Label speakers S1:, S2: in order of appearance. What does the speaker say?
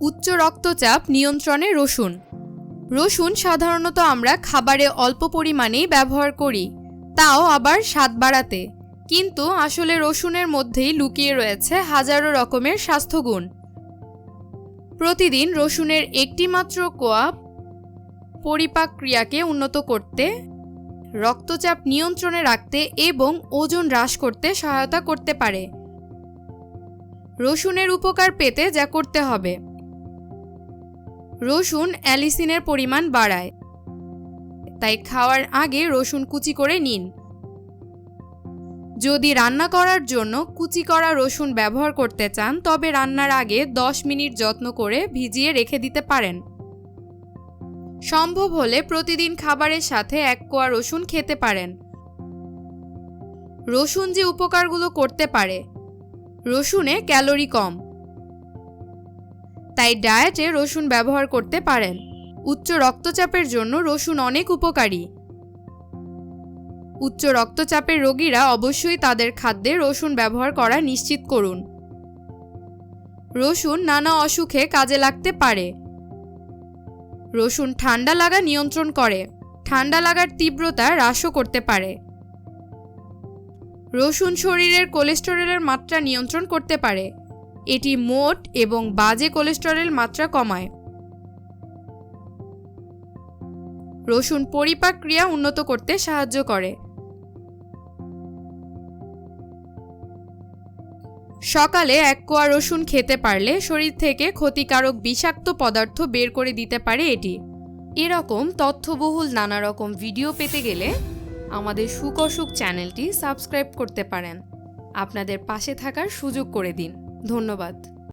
S1: উচ্চ রক্তচাপ নিয়ন্ত্রণে রসুন। রসুন সাধারণত আমরা খাবারে অল্প পরিমাণেই ব্যবহার করি, তাও আবার স্বাদ বাড়াতে। কিন্তু আসলে রসুনের মধ্যেই লুকিয়ে রয়েছে হাজারো রকমের স্বাস্থ্যগুণ। প্রতিদিন রসুনের একটি মাত্র কোয়া পরিপাক ক্রিয়াকে উন্নত করতে, রক্তচাপ নিয়ন্ত্রণে রাখতে এবং ওজন হ্রাস করতে সহায়তা করতে পারে। রসুনের উপকার পেতে যা করতে হবে। রসুন অ্যালিসিনের পরিমাণ বাড়ায়। তাই খাওয়ার আগে রসুন কুচি করে নিন। যদি রান্না করার জন্য কুচি করা রসুন ব্যবহার করতে চান, তবে রান্নার আগে 10 মিনিট যত্ন করে ভিজিয়ে রেখে দিতে পারেন। সম্ভব হলে প্রতিদিন খাবারের সাথে এক কোয়া রসুন খেতে পারেন। রসুন যে উপকারগুলো করতে পারে। রসুনে ক্যালোরি কম। তাই ডায়েটে রসুন ব্যবহার করতে পারেন। উচ্চ রক্তচাপের জন্য রসুন অনেক উপকারী। উচ্চ রক্তচাপের রোগীরা অবশ্যই তাদের খাদ্যে রসুন ব্যবহার করা নিশ্চিত করুন। রসুন নানা অসুখে কাজে লাগতে পারে। রসুন ঠান্ডা লাগা নিয়ন্ত্রণ করে। ঠান্ডা লাগার তীব্রতা হ্রাসও করতে পারে। রসুন শরীরের কোলেস্টেরলের মাত্রা নিয়ন্ত্রণ করতে পারে। এটি মোট এবং বাজে কোলেস্টেরল মাত্রা কমায়। রসুন পরিপাক ক্রিয়া উন্নত করতে সাহায্য করে। সকালে এক কোয়া রসুন খেতে পারলে শরীর থেকে ক্ষতিকারক বিষাক্ত পদার্থ বের করে দিতে পারে এটি। এরকম তথ্যবহুল নানা রকম ভিডিও পেতে গেলে আমাদের সুকসুক চ্যানেলটি সাবস্ক্রাইব করতে পারেন। আপনাদের পাশে থাকার সুযোগ করে দিন। ধন্যবাদ।